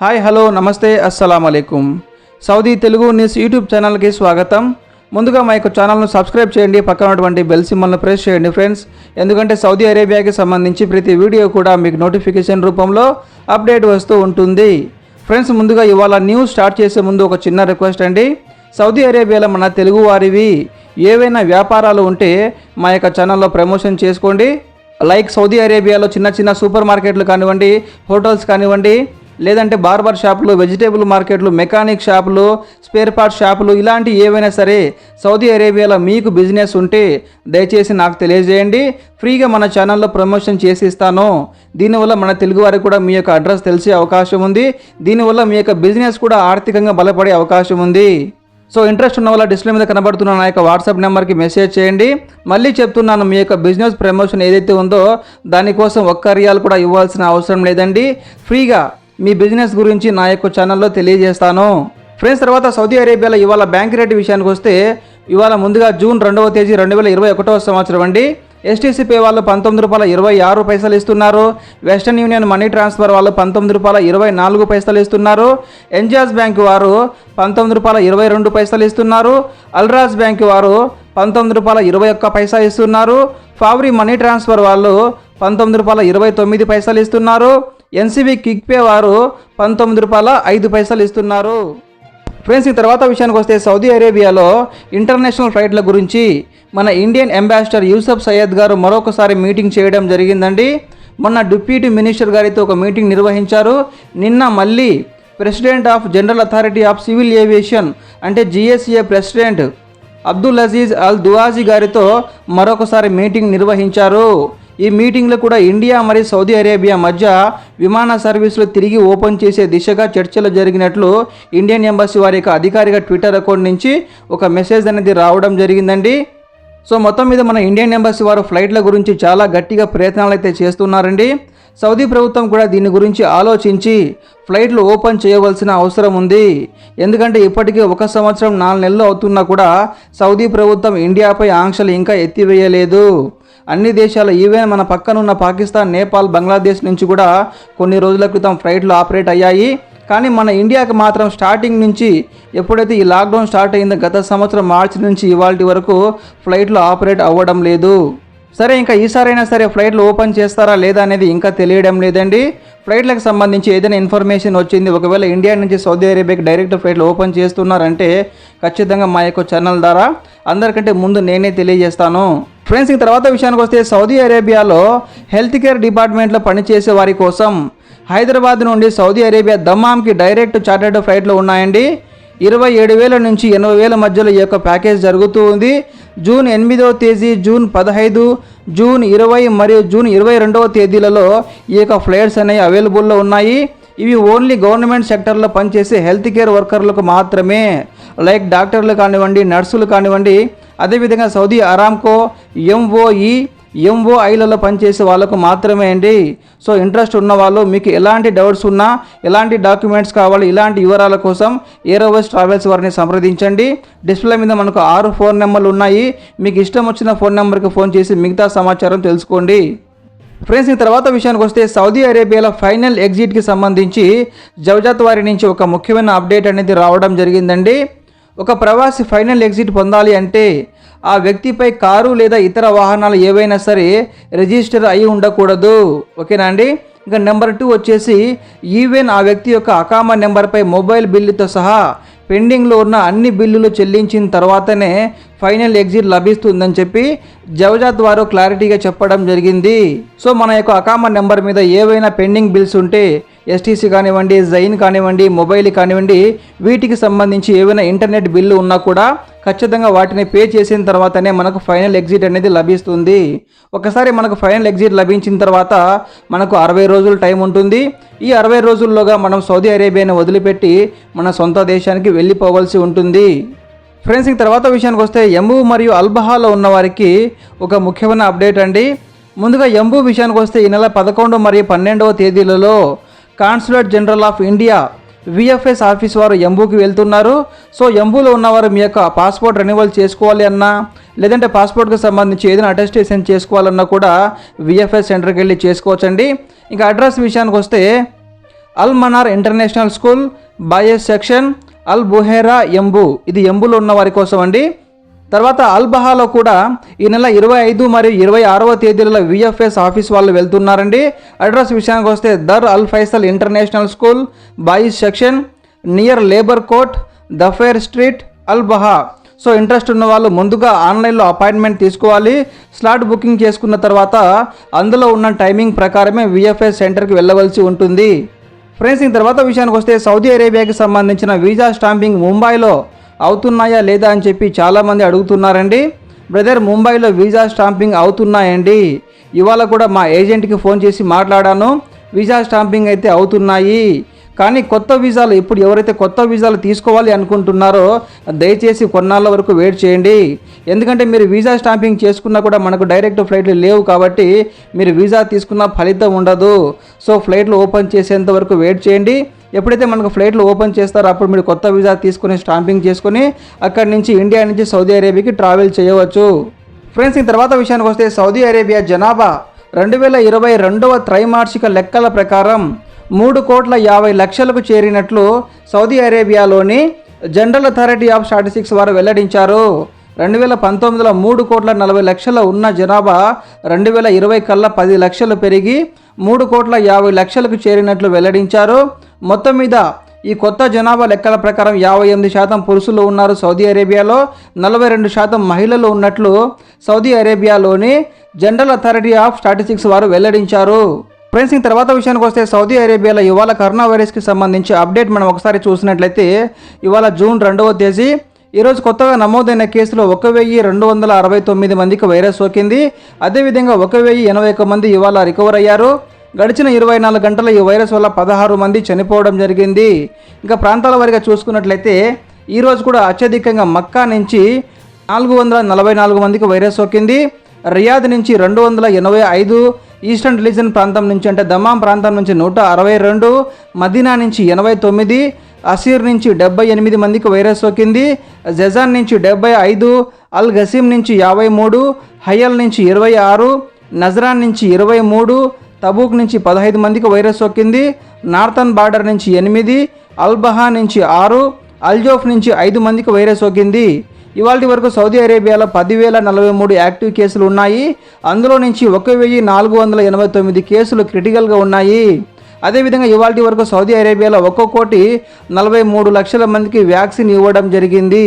Hi hello namaste అస్సలం అలైకుం. Saudi Telugu news YouTube ఛానల్కి స్వాగతం. ముందుగా మా యొక్క ఛానల్ను సబ్స్క్రైబ్ చేయండి పక్కన ఉన్నటువంటి బెల్ సిమ్మల్ని ప్రెస్ చేయండి ఫ్రెండ్స్. ఎందుకంటే సౌదీ అరేబియాకి సంబంధించి ప్రతి వీడియో కూడా మీకు నోటిఫికేషన్ రూపంలో అప్డేట్ వస్తూ ఉంటుంది. ఫ్రెండ్స్ ముందుగా ఇవాళ న్యూస్ స్టార్ట్ చేసే ముందు ఒక చిన్న రిక్వెస్ట్ అండి. సౌదీ అరేబియాలో మన తెలుగు వారివి ఏవైనా వ్యాపారాలు ఉంటే మా యొక్క ఛానల్లో ప్రమోషన్ చేసుకోండి. లైక్ సౌదీ అరేబియాలో చిన్న చిన్న సూపర్ మార్కెట్లు కానివ్వండి హోటల్స్ కానివ్వండి లేదంటే బార్బర్ షాపులు వెజిటేబుల్ మార్కెట్లు మెకానిక్ షాపులు స్పేర్ పార్ట్ షాపులు ఇలాంటి ఏవైనా సరే సౌదీ అరేబియాలో మీకు బిజినెస్ ఉంటే దయచేసి నాకు తెలియజేయండి. ఫ్రీగా మన ఛానల్లో ప్రమోషన్ చేసి ఇస్తాను దీనివల్ల మన తెలుగు వారికి కూడా మీ యొక్క అడ్రస్ తెలిసే అవకాశం ఉంది. దీనివల్ల మీ యొక్క బిజినెస్ కూడా ఆర్థికంగా బలపడే అవకాశం ఉంది. సో ఇంట్రెస్ట్ ఉన్న వాళ్ళ డిస్ప్లే మీద కనబడుతున్న నా యొక్క వాట్సాప్ నెంబర్కి మెసేజ్ చేయండి. మళ్ళీ చెప్తున్నాను మీ యొక్క బిజినెస్ ప్రమోషన్ ఏదైతే ఉందో దానికోసం ఒక్క రియాలు కూడా ఇవ్వాల్సిన అవసరం లేదండి. ఫ్రీగా మీ బిజినెస్ గురించి నా యొక్క ఛానల్లో తెలియజేస్తాను. ఫ్రెండ్స్ తర్వాత సౌదీ అరేబియాలో ఇవాళ బ్యాంక్ రేట్ విషయానికి వస్తే ఇవాళ ముందుగా జూన్ రెండవ తేదీ రెండు వేల ఇరవై ఒకటో సంవత్సరం అండి. ఎస్టీసీపీ వాళ్ళు పంతొమ్మిది రూపాయల ఇరవై ఆరు పైసలు ఇస్తున్నారు. వెస్టర్న్ యూనియన్ మనీ ట్రాన్స్ఫర్ వాళ్ళు పంతొమ్మిది రూపాయల ఇరవై నాలుగు పైసలు ఇస్తున్నారు. ఎంజాజ్ బ్యాంక్ వారు పంతొమ్మిది రూపాయల ఇరవై రెండు పైసలు ఇస్తున్నారు. అల్రాజ్ బ్యాంక్ వారు పంతొమ్మిది రూపాయల ఇరవై ఒక్క పైసా ఇస్తున్నారు. ఫావరీ మనీ ట్రాన్స్ఫర్ వాళ్ళు పంతొమ్మిది రూపాయల ఇరవై తొమ్మిది పైసలు ఇస్తున్నారు. ఎన్సీబీ కిక్ పే వారు పంతొమ్మిది రూపాయల ఐదు పైసలు ఇస్తున్నారు. ఫ్రెండ్స్ ఈ తర్వాత విషయానికి వస్తే సౌదీ అరేబియాలో ఇంటర్నేషనల్ ఫ్లైట్ల గురించి మన ఇండియన్ అంబాసిడర్ యూసఫ్ సయ్యద్ గారు మరొకసారి మీటింగ్ చేయడం జరిగిందండి. మొన్న డిప్యూటీ మినిస్టర్ గారితో ఒక మీటింగ్ నిర్వహించారు. నిన్న మళ్ళీ president of general authority of civil aviation అంటే GSA president Abdul Aziz Al Duwaji గారితో మరొకసారి మీటింగ్ నిర్వహించారు. ఈ మీటింగ్లో కూడా ఇండియా మరియు సౌదీ అరేబియా మధ్య విమాన సర్వీసులు తిరిగి ఓపెన్ చేసే దిశగా చర్చలు జరిగినట్లు ఇండియన్ ఎంబసీ వారి యొక్క అధికారిక ట్విట్టర్ అకౌంట్ నుంచి ఒక మెసేజ్ అనేది రావడం జరిగిందండి. సో మొత్తం మీద మన ఇండియన్ ఎంబసీ వారు ఫ్లైట్ల గురించి చాలా గట్టిగా ప్రయత్నాలు అయితే చేస్తున్నారండి. సౌదీ ప్రభుత్వం కూడా దీని గురించి ఆలోచించి ఫ్లైట్లు ఓపెన్ చేయవలసిన అవసరం ఉంది. ఎందుకంటే ఇప్పటికీ ఒక సంవత్సరం నాలుగు నెలలు అవుతున్నా కూడా సౌదీ ప్రభుత్వం ఇండియాపై ఆంక్షలు ఇంకా ఎత్తివేయలేదు. అన్ని దేశాలు ఈవెన్ మన పక్కనున్న పాకిస్తాన్ నేపాల్ బంగ్లాదేశ్ నుంచి కూడా కొన్ని రోజుల క్రితం ఫ్లైట్లు ఆపరేట్ అయ్యాయి. కానీ మన ఇండియాకి మాత్రం స్టార్టింగ్ నుంచి ఎప్పుడైతే ఈ లాక్డౌన్ స్టార్ట్ అయిందో గత సంవత్సరం మార్చి నుంచి ఇవాళ వరకు ఫ్లైట్లు ఆపరేట్ అవ్వడం లేదు. సరే ఇంకా ఈసారైనా సరే ఫ్లైట్లు ఓపెన్ చేస్తారా లేదా అనేది ఇంకా తెలియడం లేదండి. ఫ్లైట్లకు సంబంధించి ఏదైనా ఇన్ఫర్మేషన్ వచ్చింది ఒకవేళ ఇండియా నుంచి సౌదీ అరేబియాకి డైరెక్ట్ ఫ్లైట్లు ఓపెన్ చేస్తున్నారంటే ఖచ్చితంగా మా యొక్క ఛానల్ ద్వారా అందరికంటే ముందు నేనే తెలియజేస్తాను. ఫ్రెండ్స్ ఇంక తర్వాత విషయానికి వస్తే సౌదీ అరేబియాలో హెల్త్ కేర్ డిపార్ట్మెంట్లో పనిచేసే వారి కోసం హైదరాబాద్ నుండి సౌదీ అరేబియా దమ్మాంకి డైరెక్ట్ చార్టర్డ్ ఫ్లైట్లు ఉన్నాయండి. ఇరవై ఏడు వేల నుంచి ఎనభై వేల మధ్యలో ఈ యొక్క ప్యాకేజ్ జరుగుతూ ఉంది. జూన్ ఎనిమిదవ తేదీ జూన్ పదహైదు జూన్ ఇరవై మరియు జూన్ ఇరవై రెండవ తేదీలలో ఈ యొక్క ఫ్లైట్స్ అనేవి అవైలబుల్లో ఉన్నాయి. ఇవి ఓన్లీ గవర్నమెంట్ సెక్టర్లో పనిచేసే హెల్త్ కేర్ వర్కర్లకు మాత్రమే. లైక్ డాక్టర్లు కానివ్వండి నర్సులు కానివ్వండి అదేవిధంగా సౌదీ అరామ్కో ఎంఓఈ ఎంఓఐలలో పనిచేసే వాళ్ళకు మాత్రమే అండి. సో ఇంట్రెస్ట్ ఉన్న వాళ్ళు మీకు ఎలాంటి డౌట్స్ ఉన్నా ఎలాంటి డాక్యుమెంట్స్ కావాలి ఇలాంటి వివరాల కోసం ఏరోవేస్ ట్రావెల్స్ వారిని సంప్రదించండి. డిస్ప్లే మీద మనకు ఆరు ఫోన్ నెంబర్లు ఉన్నాయి. మీకు ఇష్టం వచ్చిన ఫోన్ నెంబర్కి ఫోన్ చేసి మిగతా సమాచారం తెలుసుకోండి. ఫ్రెండ్స్ ఈ తర్వాత విషయానికి వస్తే సౌదీ అరేబియాలో ఫైనల్ ఎగ్జిట్కి సంబంధించి జవజాత్ వారి నుంచి ఒక ముఖ్యమైన అప్డేట్ అనేది రావడం జరిగిందండి. ఒక ప్రవాసి ఫైనల్ ఎగ్జిట్ పొందాలి అంటే ఆ వ్యక్తిపై కారు లేదా ఇతర వాహనాలు ఏవైనా సరే రిజిస్టర్ అయి ఉండకూడదు. ఓకేనా అండి? ఇంకా నెంబర్ టూ వచ్చేసి ఈవెన్ ఆ వ్యక్తి యొక్క అకామా నెంబర్పై మొబైల్ బిల్లుతో సహా పెండింగ్లో ఉన్న అన్ని బిల్లులు చెల్లించిన తర్వాతనే ఫైనల్ ఎగ్జిట్ లభిస్తుందని చెప్పి జవజాత్ వారు క్లారిటీగా చెప్పడం జరిగింది. సో మన యొక్క అకామా నెంబర్ మీద ఏవైనా పెండింగ్ బిల్స్ ఉంటే ఎస్టీసీ కానివ్వండి జైన్ కానివ్వండి మొబైల్ కానివ్వండి వీటికి సంబంధించి ఏవైనా ఇంటర్నెట్ బిల్లు ఉన్నా కూడా ఖచ్చితంగా వాటిని పే చేసిన తర్వాతనే మనకు ఫైనల్ ఎగ్జిట్ అనేది లభిస్తుంది. ఒకసారి మనకు ఫైనల్ ఎగ్జిట్ లభించిన తర్వాత మనకు అరవై రోజులు టైం ఉంటుంది. ఈ అరవై రోజుల్లోగా మనం సౌదీ అరేబియాని వదిలిపెట్టి మన సొంత దేశానికి వెళ్ళిపోవలసి ఉంటుంది. ఫ్రెండ్స్ ఇంక తర్వాత విషయానికి వస్తే ఎంబు మరియు అల్బహాలో ఉన్న వారికి ఒక ముఖ్యమైన అప్డేట్ అండి. ముందుగా ఎంబు విషయానికి వస్తే ఈ నెల పదకొండు మరియు పన్నెండవ తేదీలలో consulate general of India VFS office వారు ఎంబూకి వెళ్తున్నారు. సో ఎంబూలో ఉన్నవారు మీ యొక్క పాస్పోర్ట్ రెన్యువల్ చేసుకోవాలి అన్నా లేదంటే పాస్పోర్ట్కి సంబంధించి ఏదైనా అటెస్టేషన్ చేసుకోవాలన్నా కూడా విఎఫ్ఎస్ సెంటర్కి వెళ్ళి చేసుకోవచ్చండి. ఇంకా అడ్రస్ విషయానికి వస్తే Al Manar international school boys section Al Buhaira Yanbu. ఇది ఎంబులో ఉన్న వారి కోసం అండి తర్వాత అల్బహాలో కూడా ఈ నెల ఇరవై ఐదు మరియు ఇరవై ఆరవ తేదీలలో విఎఫ్ఎస్ ఆఫీస్ వాళ్ళు వెళ్తున్నారండి. అడ్రస్ విషయానికి వస్తే Dar Al Faisal international school boys section near labour court Dhafer street Al Baha. So interest ఉన్న వాళ్ళు ముందుగా ఆన్లైన్లో అపాయింట్మెంట్ తీసుకోవాలి. స్లాట్ బుకింగ్ చేసుకున్న తర్వాత అందులో ఉన్న టైమింగ్ ప్రకారమే విఎఫ్ఎస్ సెంటర్కి వెళ్ళవలసి ఉంటుంది. ఫ్రెండ్స్ ఈ తర్వాత విషయానికి వస్తే సౌదీ అరేబియాకి సంబంధించిన వీసా స్టాంపింగ్ ముంబైలో అవుతున్నాయా లేదా అని చెప్పి చాలామంది అడుగుతున్నారండి. బ్రదర్ ముంబైలో వీసా స్టాంపింగ్ అవుతున్నాయండి. ఇవాళ కూడా మా ఏజెంట్కి ఫోన్ చేసి మాట్లాడాను. వీసా స్టాంపింగ్ అయితే అవుతున్నాయి. కానీ కొత్త వీసాలు ఇప్పుడు ఎవరైతే కొత్త వీసాలు తీసుకోవాలి అనుకుంటున్నారో దయచేసి కొన్నాళ్ళ వరకు వెయిట్ చేయండి. ఎందుకంటే మీరు వీసా స్టాంపింగ్ చేసుకున్నా కూడా మనకు డైరెక్ట్ ఫ్లైట్లు లేవు కాబట్టి మీరు వీసా తీసుకున్న ఫలితం ఉండదు. సో ఫ్లైట్లు ఓపెన్ చేసేంత వరకు వెయిట్ చేయండి. ఎప్పుడైతే మనకు ఫ్లైట్లు ఓపెన్ చేస్తారో అప్పుడు మీరు కొత్త వీసా తీసుకుని స్టాంపింగ్ చేసుకుని అక్కడి నుంచి ఇండియా నుంచి సౌదీ అరేబియాకి ట్రావెల్ చేయవచ్చు. ఫ్రెండ్స్ ఈ తర్వాత విషయానికి వస్తే సౌదీ అరేబియా జనాభా రెండు వేల ఇరవై రెండవ త్రైమాసిక లెక్కల ప్రకారం మూడు కోట్ల యాభై లక్షలకు చేరినట్లు సౌదీ అరేబియాలోని జనరల్ అథారిటీ ఆఫ్ స్టాటిస్టిక్స్ వారు వెల్లడించారు. రెండు వేల పంతొమ్మిదిలో మూడు కోట్ల నలభై లక్షల ఉన్న జనాభా రెండు వేల ఇరవై కల్లా పది లక్షలు పెరిగి మూడు కోట్ల యాభై లక్షలకు చేరినట్లు వెల్లడించారు. మొత్తం మీద ఈ కొత్త జనాభా లెక్కల ప్రకారం యాభై ఎనిమిది శాతం పురుషులు ఉన్నారు సౌదీ అరేబియాలో నలభై రెండు శాతం మహిళలు ఉన్నట్లు సౌదీ అరేబియాలోని జనరల్ అథారిటీ ఆఫ్ స్టాటిస్టిక్స్ వారు వెల్లడించారు. ఫ్రెండ్స్ ఈ తర్వాత విషయానికి వస్తే సౌదీ అరేబియాలో ఇవాళ కరోనా వైరస్కి సంబంధించి అప్డేట్ మనం ఒకసారి చూసినట్లయితే ఇవాళ జూన్ రెండవ తేదీ ఈరోజు కొత్తగా నమోదైన కేసులో ఒక వెయ్యి రెండు వందల అరవై తొమ్మిది మందికి వైరస్ సోకింది. అదేవిధంగా ఒక వెయ్యి ఎనభై ఒక్క మంది ఇవాళ రికవర్ అయ్యారు. గడిచిన ఇరవై నాలుగు గంటల ఈ వైరస్ వల్ల పదహారు మంది చనిపోవడం జరిగింది. ఇంకా ప్రాంతాల వారిగా చూసుకున్నట్లయితే ఈరోజు కూడా అత్యధికంగా మక్కా నుంచి నాలుగు వందల నలభై నాలుగు మందికి వైరస్ సోకింది. రియాద్ నుంచి రెండు వందల ఎనభై ఐదు ఈస్టర్న్ రిలీజన్ ప్రాంతం నుంచి అంటే దమాం ప్రాంతం నుంచి నూట అరవై రెండు మదీనా నుంచి ఎనభై తొమ్మిది అసీర్ నుంచి డెబ్బై ఎనిమిది మందికి వైరస్ సోకింది జజాన్ నుంచి డెబ్బై ఐదు అల్ గసీం నుంచి యాభై మూడు హయల్ నుంచి ఇరవై ఆరు నజరాన్ నుంచి ఇరవై మూడు తబూక్ నుంచి పదహైదు మందికి వైరస్ సోకింది నార్థన్ బార్డర్ నుంచి ఎనిమిది అల్బహా నుంచి ఆరు అల్జోఫ్ నుంచి ఐదు మందికి వైరస్ సోకింది. ఇవాళ వరకు సౌదీ అరేబియాలో పదివేల నలభై మూడు యాక్టివ్ కేసులు ఉన్నాయి అందులో నుంచి ఒక వెయ్యి నాలుగు వందల ఎనభై తొమ్మిది కేసులు క్రిటికల్గా ఉన్నాయి. అదేవిధంగా ఇవాళ వరకు సౌదీ అరేబియాలో ఒక్కో కోటి నలభై మూడు లక్షల మందికి వ్యాక్సిన్ ఇవ్వడం జరిగింది.